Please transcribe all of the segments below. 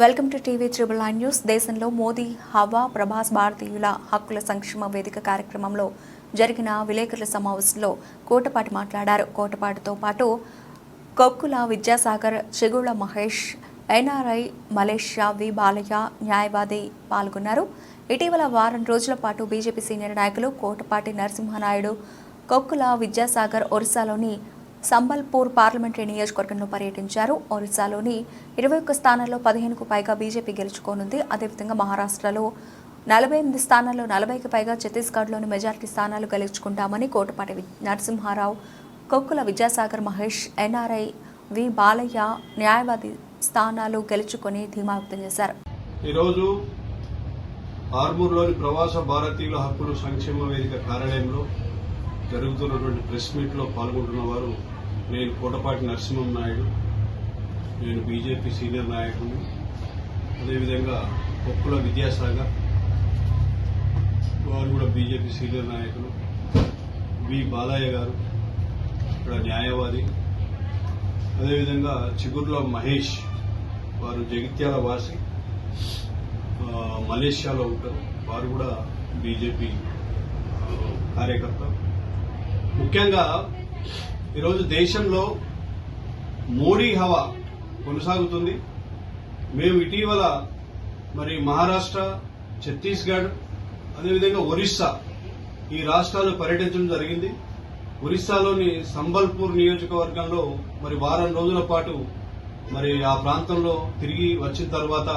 Welcome to TV triple nine news. దేశంలో మోదీ హవా ప్రభాస్ భారతీయుల హక్కుల సంక్షేమ వేదిక కార్యక్రమంలో జరిగిన విలేకరుల సమావేశంలో కోటపాటి మాట్లాడారు. కోటపాటితో పాటు Kokkula Vidyasagar Chegulla Mahesh NRI Malaysia V Balayya న్యాయవాది పాల్గొన్నారు. ఇటీవల వారం రోజుల పాటు బీజేపీ సీనియర్ నాయకులు కోటపాటి నరసింహనాయుడు కొక్కుల విద్యాసాగర్ ఒరిస్సాలోని సంబల్పూర్ పార్లమెంటరీ నియోజకవర్గంలో పర్యటించారు. ఒరిస్సాలోని ఇరవై ఒక్క స్థానాల్లో పదిహేనుకు పైగా బీజేపీ గెలుచుకోనుంది. అదేవిధంగా మహారాష్ట్రలో నలభై ఎనిమిది స్థానాల్లో నలభైకి పైగా ఛత్తీస్గఢ్లోని మెజార్టీ స్థానాలు గెలుచుకుంటామని కోటపాటి నరసింహారావు కొక్కుల విద్యాసాగర్ మహేష్ ఎన్ఆర్ఐ వి బాలయ్య న్యాయవాది స్థానాలు గెలుచుకొని ధీమా వ్యక్తం చేశారు. ఈరోజు ఆర్మూర్లోని ప్రవాస భారతీయుల హక్కులు సంక్షేమ వేదిక కార్యాలయంలో జరుగుతున్నటువంటి ప్రెస్ మీట్లో పాల్గొంటున్న వారు నేను కోటపాటి నరసింహం నాయుడు. నేను బీజేపీ సీనియర్ నాయకుడు అదేవిధంగా కొక్కుల విద్యాసాగర్. వారు కూడా బీజేపీ సీనియర్ నాయకులు. వి బాలయ్య గారు ఇక్కడ న్యాయవాది. అదేవిధంగా చిగుర్ల మహేష్ వారు జగిత్యాల వాసి. మలేషియాలో ఉంటారు. వారు కూడా బీజేపీ కార్యకర్త. ముఖ్యంగా ఈరోజు దేశంలో మోడీ హవా కొనసాగుతుంది. మేము ఇటీవల మరి మహారాష్ట్ర ఛత్తీస్గఢ్ అదేవిధంగా ఒరిస్సా ఈ రాష్ట్రాలు పర్యటించడం జరిగింది. ఒరిస్సాలోని సంబల్పూర్ నియోజకవర్గంలో మరి వారం రోజుల పాటు మరి ఆ ప్రాంతంలో తిరిగి వచ్చిన తర్వాత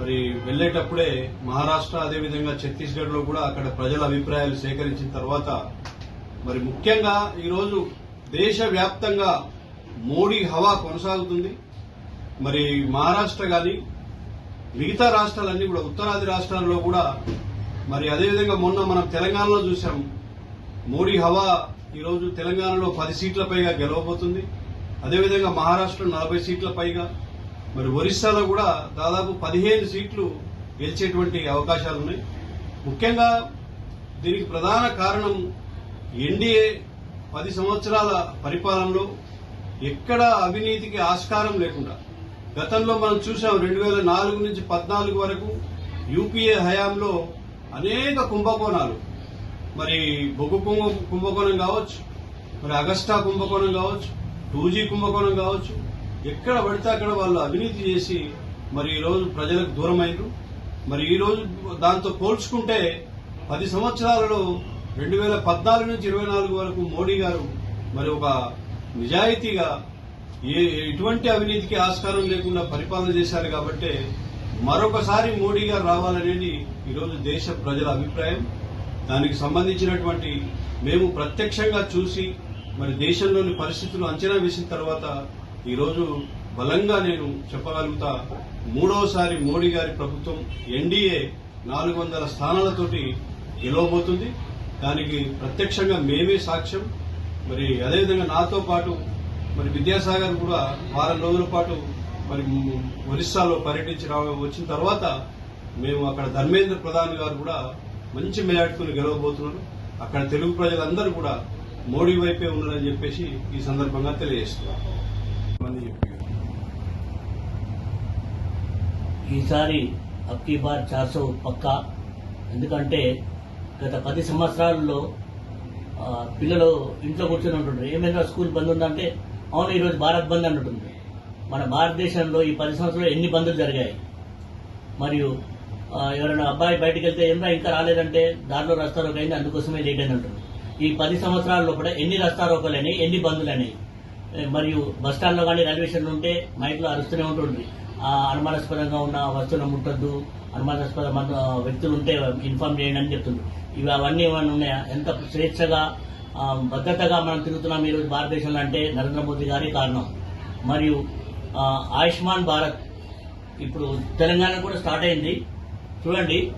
మరి వెళ్ళేటప్పుడే మహారాష్ట్ర అదేవిధంగా ఛత్తీస్గఢ్లో కూడా అక్కడ ప్రజల అభిప్రాయాలు సేకరించిన తర్వాత మరి ముఖ్యంగా ఈరోజు దేశవ్యాప్తంగా మోడీ హవా కొనసాగుతుంది. మరి మహారాష్ట్ర కానీ మిగతా రాష్ట్రాలన్నీ కూడా ఉత్తరాది రాష్ట్రాల్లో కూడా మరి అదేవిధంగా మొన్న మనం తెలంగాణలో చూసాం మోడీ హవా ఈరోజు తెలంగాణలో పది సీట్ల పైగా గెలవబోతుంది. అదేవిధంగా మహారాష్ట్ర నలభై సీట్ల పైగా. మరి ఒరిస్సాలో కూడా దాదాపు పదిహేను సీట్లు గెలిచేటువంటి అవకాశాలు ఉన్నాయి ముఖ్యంగా దీనికి ప్రధాన కారణం ఎన్డీఏ పది సంవత్సరాల పరిపాలనలో ఎక్కడ అవినీతికి ఆస్కారం లేకుండా గతంలో మనం చూసాం రెండు వేల నాలుగు నుంచి పద్నాలుగు వరకు యూపీఏ హయాంలో అనేక కుంభకోణాలు. మరి బొగ్గు కుంభ కుంభకోణం కావచ్చు మరి అగస్టా కుంభకోణం కావచ్చు టూ జీ కుంభకోణం కావచ్చు ఎక్కడ పడితే అక్కడ వాళ్ళు అవినీతి చేసి మరి ఈ రోజు ప్రజలకు దూరం మరి ఈ రోజు దాంతో పోల్చుకుంటే పది సంవత్సరాలలో రెండు వేల పద్నాలుగు నుంచి ఇరవై నాలుగు వరకు మోడీ గారు మరి ఒక నిజాయితీగా ఏ ఎటువంటి అవినీతికి ఆస్కారం లేకుండా పరిపాలన చేశారు కాబట్టి మరొకసారి మోడీ గారు రావాలనేది ఈరోజు దేశ ప్రజల అభిప్రాయం. దానికి సంబంధించినటువంటి మేము ప్రత్యక్షంగా చూసి మరి దేశంలోని పరిస్థితులు అంచనా వేసిన తర్వాత ఈరోజు బలంగా నేను చెప్పగలుగుతా మూడవసారి మోడీ గారి ప్రభుత్వం ఎన్డీఏ నాలుగు వందల స్థానాలతోటి గెలవబోతుంది. దానికి ప్రత్యక్షంగా మేమే సాక్ష్యం. మరి అదేవిధంగా నాతో పాటు మరి విద్యాసాగర్ కూడా వారం రోజుల పాటు మరి ఒరిస్సాలో పర్యటించి వచ్చిన తర్వాత మేము అక్కడ ధర్మేంద్ర ప్రధాన్ గారు కూడా మంచి మేయాడుకుని గెలవబోతున్నారు. అక్కడ తెలుగు ప్రజలందరూ కూడా మోడీ వైపే ఉన్నారని చెప్పేసి ఈ సందర్భంగా తెలియజేస్తున్నారు. చెప్పారు. ఈసారి అక్కీ బార్ చార్సో పక్కా. ఎందుకంటే గత పది సంవత్సరాల్లో పిల్లలు ఇంట్లో కూర్చొని ఉంటుండ్రు. ఏమైనా స్కూల్ బంద్ ఉందంటే అవును ఈరోజు భారత్ బంద్ అంటుంది మన భారతదేశంలో ఈ పది సంవత్సరాలు ఎన్ని బంద్లు జరిగాయి? మరియు ఎవరైనా అబ్బాయి బయటికి వెళ్తే ఏమన్నా ఇంకా రాలేదంటే దారిలో రస్తారోక అయింది అందుకోసమే లేట్ అని అంటుంది ఈ పది సంవత్సరాల లోపల ఎన్ని రస్తారోకలు ఎన్ని బంధులని మరియు బస్ కానీ రైల్వే స్టేషన్ ఉంటే మైట్లో అరుస్తూనే ఉంటుంది అనుమానాస్పదంగా ఉన్న వస్తువులను ముట్టద్దు అనుమానాస్పద మన- వ్యక్తులు ఉంటే ఇన్ఫామ్ చేయండి అని చెప్తుంది. ఇవి అవన్నీ ఏమైనా ఉన్నాయా? ఎంత స్వేచ్ఛగా భద్రతగా మనం తిరుగుతున్నాం ఈరోజు భారతదేశంలో అంటే నరేంద్ర మోదీ గారి కారణం. మరియు ఆయుష్మాన్ భారత్ ఇప్పుడు తెలంగాణ కూడా స్టార్ట్ అయింది. చూడండి.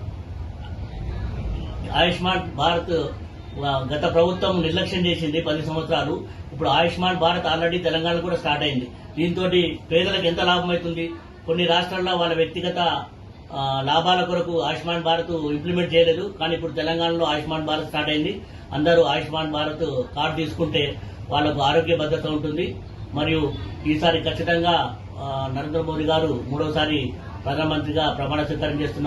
ఆయుష్మాన్ భారత్ గత ప్రభుత్వం నిర్లక్ష్యం చేసింది పది సంవత్సరాలు. ఇప్పుడు ఆయుష్మాన్ భారత్ ఆల్రెడీ తెలంగాణ కూడా స్టార్ట్ అయింది. దీంతో పేదలకు ఎంత లాభం అవుతుంది? కొన్ని రాష్ట్రాల్లో వాళ్ళ వ్యక్తిగత లాభాల కొరకు ఆయుష్మాన్ భారత్ ఇంప్లిమెంట్ చేయలేదు. కానీ ఇప్పుడు తెలంగాణలో ఆయుష్మాన్ భారత్ స్టార్ట్ అయింది. అందరూ ఆయుష్మాన్ భారత్ కార్డు తీసుకుంటే వాళ్ళకు ఆరోగ్య భద్రత ఉంటుంది. మరియు ఈసారి ఖచ్చితంగా నరేంద్ర మోదీ గారు మూడోసారి ప్రధానమంత్రిగా ప్రమాణ స్వీకారం చేస్తున్నారు.